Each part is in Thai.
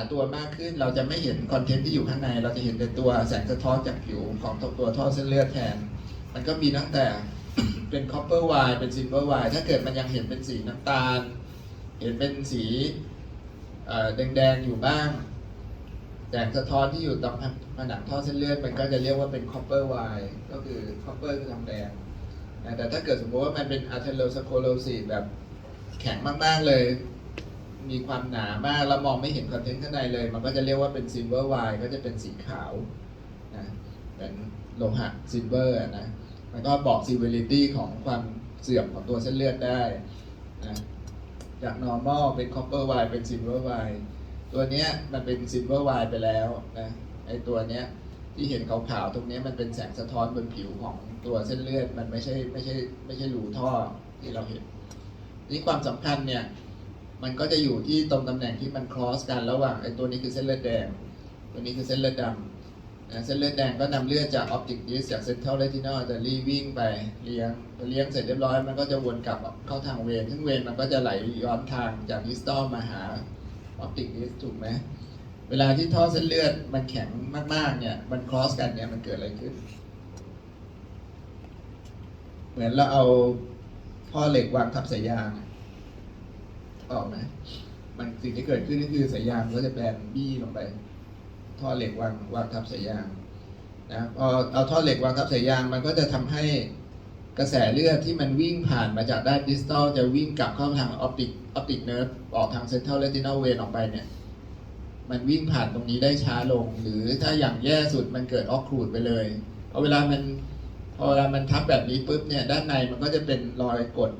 าตัวมากขึ้นเราจะไม่เห็นคอนเทนต์ที่อยู่ข้างใน เราจะเห็นแต่ตัวแสงสะท้อนจากผิวของตัวท่อเส้นเลือดแทน มันก็มีตั้งแต่เป็น copper wire เป็น silver wire ถ้าเกิดมันยังเห็นเป็นสีน้ำตาล เห็นเป็นสีแดงๆอยู่บ้างแสงสะท้อนที่อยู่ตรงผนังท่อเส้นเลือดมันก็จะเรียกว่าเป็น copper wire ก็คือ copper คือทองแดงแต่ถ้าเกิดสมมติว่ามันเป็น atherosclerosis แบบแข็งมากๆเลย มีความหนามากเรามองไม่เห็นคอนเทนต์ข้างในเลย มันก็จะเรียกว่าเป็น silver wire ก็จะเป็นสีขาวนะเป็นโลหะ silver อะนะมันก็บอก severity ของความเสื่อมของตัวเส้นเลือดได้นะจาก normal เป็น copper wire เป็น silver wire ตัวเนี้ยมันเป็น silver wire ไปแล้วนะไอตัวเนี้ยที่เห็นขาวๆตรงเนี้ยมันเป็นแสงสะท้อนบนผิวของตัวเส้นเลือด มันไม่ใช่ไม่ใช่ไม่ใช่รูท่อที่เราเห็นนี่ความสำคัญเนี่ย มันก็จะอยู่ที่ตรงตำแหน่งที่มัน cross กันระหว่างไอ้ตัวนี้คือเส้นเลือดแดง ตัวนี้คือเส้นเลือดดำนะเส้นเลือดแดงก็นำเลือดจาก optic disc จาก central retinal artery วิ่งไปเลี้ยงพอเลี้ยงเสร็จเรียบร้อยมันก็จะวนกลับเข้าทางเวนซึ่งเวนมันก็จะไหลย้อนทางจาก distal มาหา optic disc ถูกไหมเวลาที่ท่อเส้นเลือดมันแข็งมากๆเนี่ยมัน cross กันเนี่ยมันเกิดอะไรขึ้น เหมือนเราเอาท่อเหล็กวางทับสายยาง ออกไหมมันสิ่งที่เกิดขึ้นก็คือสายยางก็จะแบนบี้ลงไป ท่อเหล็กวางวางทับสายยางนะพอเอาท่อเหล็กวางทับสายยางมันก็จะทำให้กระแสเลือดที่มันวิ่งผ่านมาจากด้านดิสตอลจะวิ่งกลับเข้าทางออปติกออปติกเนิร์ฟออกทางเซนทรัลเรตินัลเวนออกไปเนี่ยมันวิ่งผ่านตรงนี้ได้ช้าลง หรือถ้าอย่างแย่สุดมันเกิดออกครูดไปเลยพอเวลามันพอเวลามันทับแบบนี้ปุ๊บเนี่ยด้านในมันก็จะเป็นรอยกด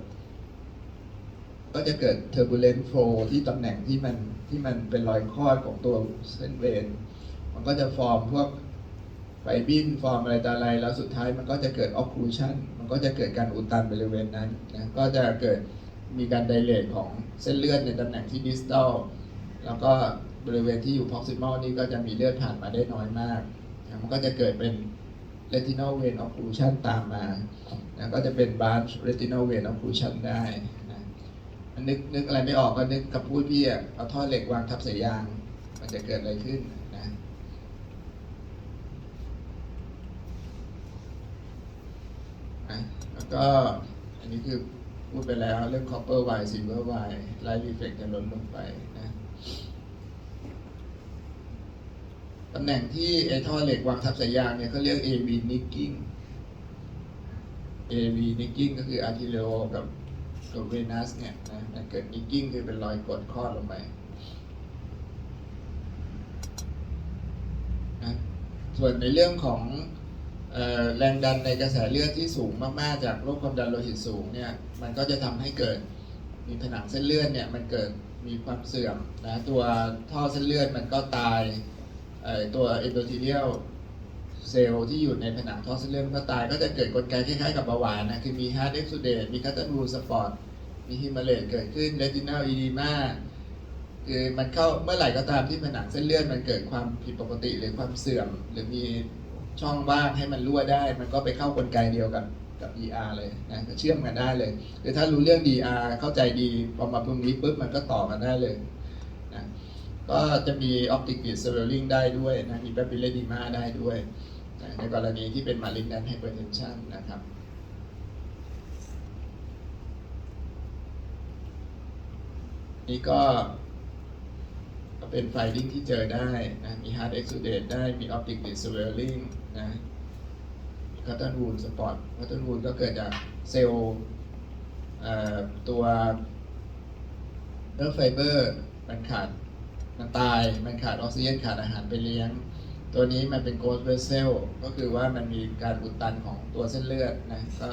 ก็จะเกิด turbulent flow ที่ตำแหน่งที่มันที่มันเป็นรอยคลอดของตัวเส้นเวน มันก็จะฟอร์มพวกไฟบินฟอร์มอะไรต่ออะไร แล้วสุดท้ายมันก็จะเกิด occlusion มันก็จะเกิดการอุดตันบริเวณนั้นนะก็จะเกิดมีการไดเลทของเส้นเลือดในตำแหน่งที่ distal แล้วก็บริเวณที่อยู่ proximal นี่ก็จะมีเลือดผ่านมาได้น้อยมากนะมันก็จะเกิดเป็น retinal vein occlusion ตามมานะก็จะเป็น branch retinal vein occlusion ได้ นึกนึกอะไรไม่ออกก็นึกกับพูดพี่อะเอาท่อเหล็กวางทับสายยาง มันจะเกิดอะไรขึ้นนะอะแล้วก็อันนี้คือพูดไปแล้วเรื่อง copper wire silver wire light reflect จะลดลงไปนะตำแหน่งที่ไอ้ท่อเหล็กวางทับสายยางเนี่ยเขาเรียก AV nicking AV nicking ก็คือ arterial กับ กับ venous เนี่ยนะมันเกิด nicking คือเป็นรอยกดคลอดลงไปนะส่วนในเรื่องของแรงดันในกระแสเลือดที่สูงมากๆ จากโรคความดันโลหิตสูงเนี่ยมันก็จะทำให้เกิดมีผนังเส้นเลือดเนี่ยมันเกิดมีความเสื่อมนะตัวท่อเส้นเลือดมันก็ตายตัว endothelial เเซลล์ที่อยู่ในผนังท่อเส้นเลือดมันก็ตาย ก็จะเกิดกลไกคล้ายๆกับเบาหวานนะคือมี heart exudate มี cotton wool spot มีฮิมาเลตเกิดขึ้น retinal edema คือมันเข้าเมื่อไหร่ก็ตามที่ผนังเส้นเลือดมันเกิดความผิดปกติหรือความเสื่อม หรือมีช่องว่างให้มันรั่วได้ มันก็ไปเข้ากลไกเดียวกับกับ DR เลยนะเชื่อมกันได้เลยคือถ้ารู้เรื่อง DR เข้าใจดีพอมาตรงนี้ปุ๊บมันก็ต่อกันได้เลยนะก็จะมี optic bead swelling ได้ด้วยนะมี papillary edema ได้ด้วย ในกรณีที่เป็นมาลินั้นไฮเปอร์เทนชันนะครับนี่ก็เป็นไฟลิ่งที่เจอได้นะาร์ดเอ็กซูเดตได้ มีออปติกดิสเวลลิงนะ มี cotton wool spot cotton wool ก็เกิดจากเซลล์ตัวเนื้อไฟเบอร์มันขาด มันตาย มันขาดออกซิเจนขาดอาหารไปเลี้ยง ตัวนี้มันเป็น ghost vessel ก็คือว่ามันมีการอุดตันของตัวเส้นเลือดนะก็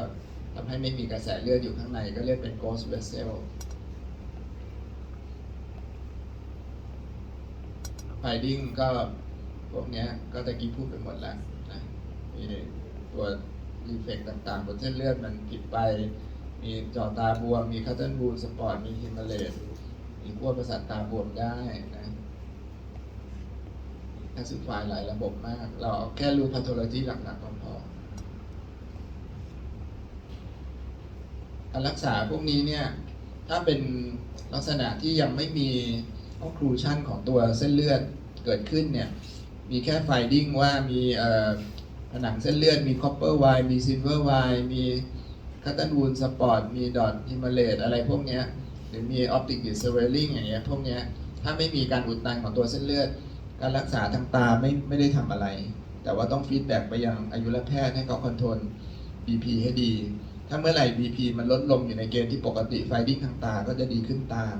ทำให้ไม่มีกระแสเลือดอยู่ข้างในก็เรียกเป็น ghost vessel finding ก็พวกนี้ก็ตะกี้พูดไปหมดแล้วนะมีตัว defect ต่างๆบนเส้นเลือดมันผิดไป มีจอตาบวม มี cotton wool spot มี hemorrhage มีขั้วประสาทตาบวมได้นะ แอซิดไฟล์หลายระบบมาก เราเอาแค่รู้ pathology หลักๆก็พอการรักษาพวกนี้เนี่ยถ้าเป็นลักษณะที่ยังไม่มี occlusion ของตัวเส้นเลือดเกิดขึ้นเนี่ยมีแค่ finding ว่ามีผนังเส้นเลือดมี copper wire มี silver wire มี cotton wool spot มี dot hemorrhage อะไรพวกเนี้ยหรือมี optic disc swelling อย่างเงี้ยพวกเนี้ยถ้าไม่มีการอุดตันของตัวเส้นเลือด การรักษาทางตาไม่ไม่ได้ทำอะไร แต่ว่าต้องฟีดแบ็กไปยังอายุรแพทย์ให้เขาคอนโทรล BP ให้ดี ถ้าเมื่อไหร่ BP มันลดลงอยู่ในเกณฑ์ที่ปกติ finding ทางตาก็จะดีขึ้นตาม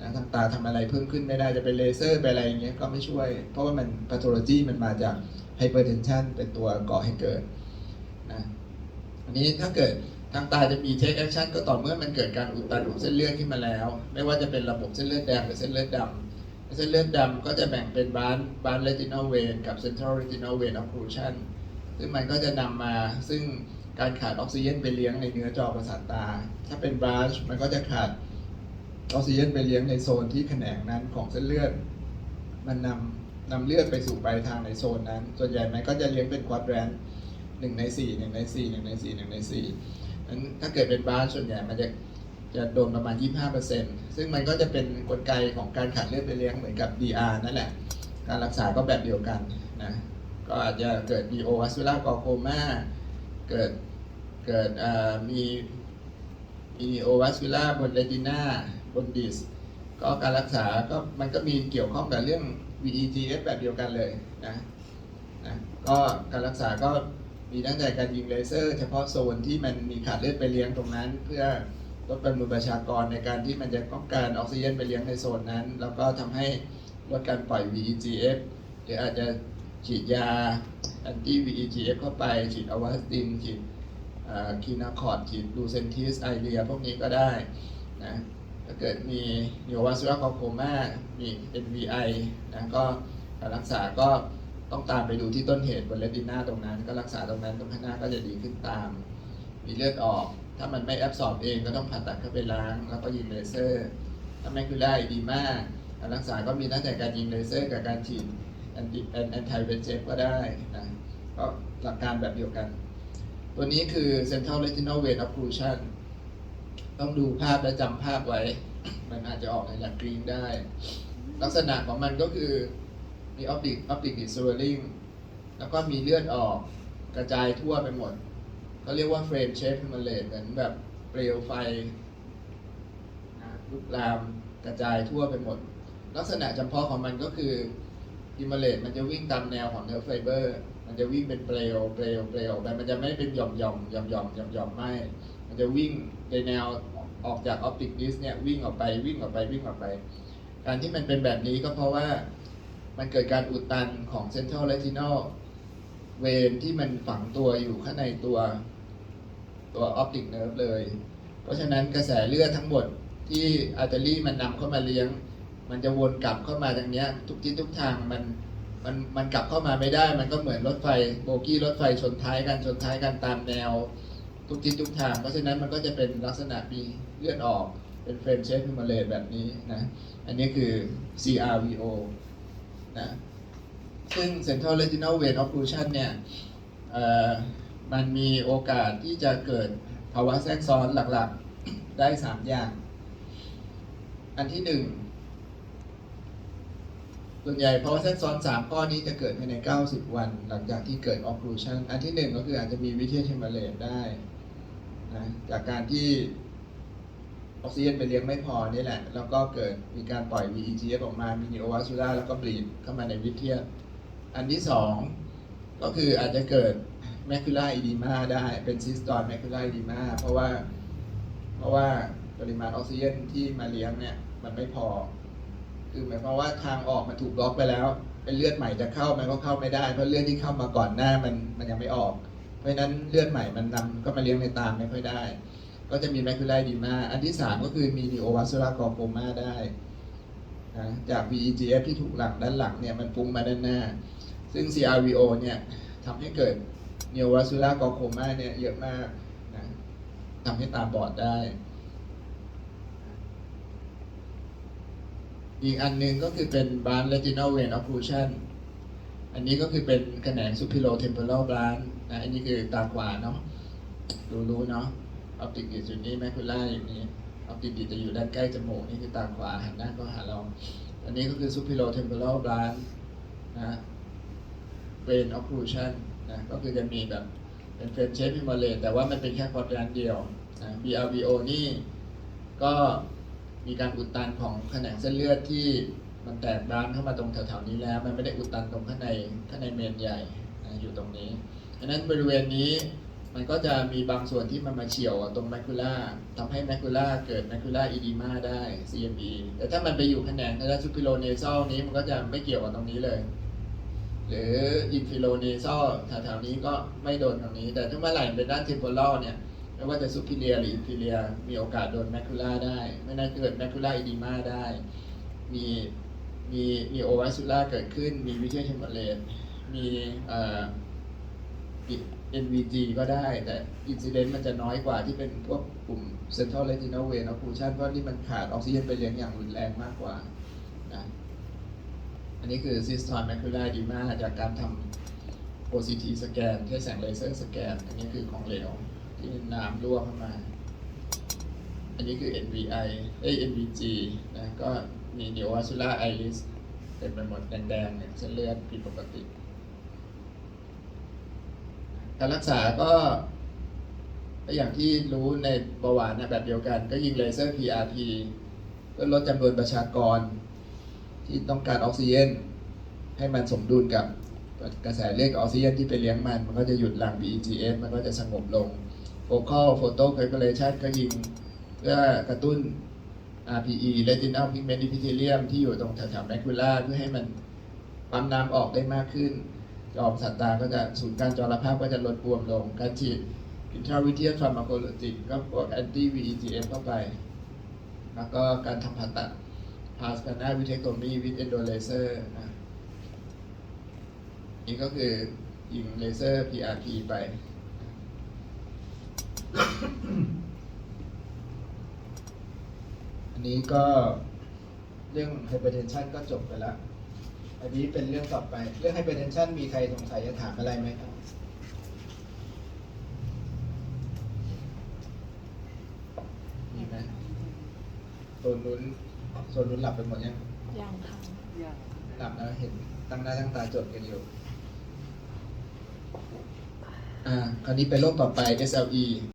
นะทางตาทำอะไรเพิ่มขึ้นไม่ได้จะไปเลเซอร์ไปอะไรอย่างเงี้ยก็ไม่ช่วย เพราะว่ามัน pathology มันมาจาก hypertension เป็นตัวก่อให้เกิดนะอันนี้ถ้าเกิดทางตาจะมี take action ก็ต่อเมื่อมันเกิดการอุดตันของเส้นเลือดขึ้นมาแล้ว ไม่ว่าจะเป็นระบบเส้นเลือดแดงหรือเส้นเลือดดำ เส้นเลือดดำก็จะแบ่งเป็นบานบานเรตินอลเวนกับ central retinal vein occlusion ซึ่งมันก็จะนำมาซึ่งการขาดออกซิเจนไปเลี้ยงในเนื้อจอประสาทตา ถ้าเป็นบรัชมันก็จะขาดออกซิเจนไปเลี้ยงในโซนที่แขนงนั้นของเส้นเลือด มันนำนำเลือดไปสู่ปลายทางในโซนนั้น ส่วนใหญ่มันก็จะเลี้ยงเป็นควอดแรนหนึ่งในสี่หนึ่งในสี่หนึ่งในสี่หนึ่งในสี่นั้นถ้าเกิดเป็นบรัชส่วนใหญ่มันจะ จะโดนประมาณ 25%ซึ่งมันก็จะเป็นกลไกของการขาดเลือดไปเลี้ยงเหมือนกับ DR นั่นแหละ การรักษาก็แบบเดียวกันนะก็อาจจะเกิด neovascular glaucoma เกิดเกิดมีมี neovascular บน retina บน disc ก็การรักษาก็มันก็มีเกี่ยวข้องกับเรื่อง VEGF แบบเดียวกันเลยนะนะก็การรักษาก็มีตั้งแต่การยิงเลเซอร์ เฉพาะโซนที่มันมีขาดเลือดไปเลี้ยงตรงนั้นเพื่อ ลดปริมาณประชากรในการที่มันจะต้องการออกซิเจนไปเลี้ยงในโซนนั้น แล้วก็ทำให้ลดการปล่อย VEGF หรืออาจจะฉีดยา anti VEGF เข้าไป ฉีดอวาสตินฉีดคีนาคอร์ดฉีดดูเซนทิสไอเรียพวกนี้ก็ได้นะถ้าเกิดมีนิววาส c ล l ร์ c อ m a มี NVI นะก็การรักษาก็ต้องตามไปดูที่ต้นเหตุบนเรตินาตรงนั้น ก็รักษาตรงนั้นตรงข้างหน้าก็จะดีขึ้นตาม มีเลือดออก ถ้ามันไม่แอบสอบเองก็ต้องผ่าตัดเข้าไปล้าง แล้วก็ยิงเลเซอร์ถ้าไม่คือได้ดีมากการรักษาก็มีตั้งแต่การยิงเลเซอร์กับการฉีดแอนติแอนติเวนเจฟก็ได้นะก็หลักการแบบเดียวกัน ตัวนี้คือ central retinal vein occlusion ต้องดูภาพและจำภาพไว้ มันอาจจะออกในหลักกรีนได้ ลักษณะของมันก็คือมี optic optic disc swelling แล้วก็มีเลือดออกกระจายทั่วไปหมด เขาเรียกว่า frame shape hemorrhage เหมือนแบบเปลวไฟนะลุกลามกระจายทั่วไปหมด ลักษณะจำเพาะของมันก็คือ hemorrhage มันจะวิ่งตามแนวของเนื้อไฟเบอร์ มันจะวิ่งเป็นเปลวเปลวเปลวไปมันจะไม่เป็นหย่อมหย่อมหย่อมหย่อมหย่อมหย่อมไม่ มันจะวิ่งในแนวออกจากออปติกดิสเนี่ยวิ่งออกไปวิ่งออกไปวิ่งออกไป การที่มันเป็นแบบนี้ก็เพราะว่ามันเกิดการอุดตันของ central retinal เวนที่มันฝังตัวอยู่ข้างในตัว ตัวออปติกเนิร์ฟเลย เพราะฉะนั้นกระแสเลือดทั้งหมดที่อาร์เตอรี่มันนำเข้ามาเลี้ยง มันจะวนกลับเข้ามาทางเนี้ย ทุกทิศทุกทางมันมันมันกลับเข้ามาไม่ได้ มันก็เหมือนรถไฟโบกี้รถไฟชนท้ายกันชนท้ายกันตามแนว ทุกทิศทุกทาง เพราะฉะนั้นมันก็จะเป็นลักษณะมีเลือดออกเป็นเฟรมเชฟพิมาเลแบบนี้นะอันนี้คือ CRVO นะซึ่ง Central Retinal Vein Occlusion เนี่ยเอ่อ มันมีโอกาสที่จะเกิดภาวะแทรกซ้อนหลักๆ ได้ 3 อย่าง อันที่ 1 ส่วนใหญ่ภาวะแทรกซ้อน 3 ข้อนี้จะเกิดภายใน 90 วัน หลังจากที่เกิด occlusion อันที่ 1 ก็คืออาจจะมีวิเทเทมเบเลตได้นะจากการที่ออกซิเจนไปเลี้ยงไม่พอนี่แหละ แล้วก็เกิดมีการปล่อย VEGF ออกมา มี neovascular แล้วก็บลีดเข้ามาในวิเทียอันที่สองก็คืออาจจะเกิด macular edema ได้เป็น cystod macular edema เพราะว่าเพราะว่าปริมาณออกซิเจนที่มาเลี้ยงเนี่ยมันไม่พอ คือหมายความว่าทางออกมันถูกบล็อกไปแล้วเป็นเลือดใหม่จะเข้ามันก็เข้าไม่ได้เพราะเลือดที่เข้ามาก่อนหน้ามันมันยังไม่ออก เพราะฉะนั้นเลือดใหม่มันนำก็มาเลี้ยงในตามไม่ค่อยได้ ก็จะมี macular edema อันที่สามก็คือมี neovascular glaucoma ได้นะจาก VEGF ที่ถูกหลังด้านหลังเนี่ยมันฟุ้งมาด้านหน้า ซึ่ง CRVO เนี่ยทำให้เกิด นิวัสซูล่ากอโคมาเนี่ยเยอะมากนะทำให้ตาบอดได้ อีกอันนึงก็คือเป็นบานเลตินอลเวนออฟฟูชันอันนี้ก็คือเป็นแขนงซูพิโลเทมเพอร์บลานนะอันนี้คือตาขวาเนาะรู้รู้เนาะออปติกดิจุดนี้แมคคูล่าอย่างนี้ออปติกดิจะอยู่ด้านใกล้จมูกนี่คือตาขวาหันหน้าก็หาเรา อันนี้ก็คือซูพิโลเทมเพอร์บลานนะเวนออฟฟูชันะก็คือจะมีแบบเป็นเฟรมเชฟพิมเลตแต่ว่ามันเป็นแค่คอร์ดแรนเดียวนะ BRVO นี่ก็มีการอุดตันของแขนงเส้นเลือดที่มันแตกร้านเข้ามาตรงแถวๆนี้แล้ว มันไม่ได้อุดตันตรงข้างในข้างในเมนใหญ่นะอยู่ตรงนี้ดังนั้นบริเวณนี้มันก็จะมีบางส่วนที่มันมาเฉียวตรงแมคคูล่าทำให้แมคคูล่าเกิดแมคคูล่าอีดีมาได้ CME แต่ถ้ามันไปอยู่แขนงทางด้านซูปิโลเนซัลนี้มันก็จะไม่เกี่ยวกับตรงนี้เลย หรืออินฟิโลเนซัลแถวๆนี้ก็ไม่โดนตรงนี้ แต่ถ้าเมื่อไหร่เป็นด้านเทมโพลเนี่ยไม่ว่าจะซูพิเลียหรืออินฟิเลียมีโอกาสโดนแมคคูล่าได้ ไม่น่าเกิดแมคคูล่าอีดีมาได้ มีมีมีโอวัสูล่าเกิดขึ้น มีวิเทอร์เทมเพลตมีเอ่อ NVG ก็ได้ แต่อินซิเดนต์มันจะน้อยกว่าที่เป็นพวกกลุ่ม Central Retinal Vein Occlusion เพราะนี่มันขาดออกซิเจนไปเลี้ยงอย่างรุนแรงมากกว่า อันนี้คือ Cyston Macular Edema จากการทำ OCT สแกนใช้แสงเลเซอร์สแกน อันนี้คือของเหลวที่น้ำรั่วเข้ามา อันนี้คือ NVI เอ้ NVG นะก็มี Neovascular Iris เต็มไปหมดแดงๆเนี่ยเส้นเลือดผิดปกติ การรักษาก็อย่างที่รู้ในเบาหวานนะแบบเดียวกัน ก็ยิงเลเซอร์ PRP เพื่อลดจำนวนประชากร ที่ต้องการออกซิเจนให้มันสมดุลกับกระแสเลือดออกซิเจนที่ไปเลี้ยงมัน มันก็จะหยุดหลั่ง BEGF มันก็จะสงบลง Focal Photocoagulation ก็ยิงเพื่อกระตุ้น RPE Retinal Pigment Epithelium ที่อยู่ตรงแถวๆ Macula เพื่อให้มันปั๊มน้ำออกได้มากขึ้นจอมสัตตาก็จะศูนย์การจรภาพก็จะลดบวมลง การฉีด intravitrial pharmacologic ก็พวก anti VEGF เข้าไป แล้วก็การทำผ่าตัด พาสคานาวิเทคโตมีวิดเอนโดเลเซอร์นะนี่ก็คือยิงเลเซอร์ PRP ไป อันนี้ก็เรื่อง hypertension ก็จบไปแล้ว อันนี้เป็นเรื่องต่อไป เรื่อง hypertension มีใครสงสัยจะถามอะไรไหมครับมีไหมโซนนู้น นโซนนู้นหลับไปหมดยังยังค่ะหลับแล้วเห็นตั้งหน้าตั้งตาจดกันอยู่ อ่า คราวนี้ไปโรคต่อไป SLE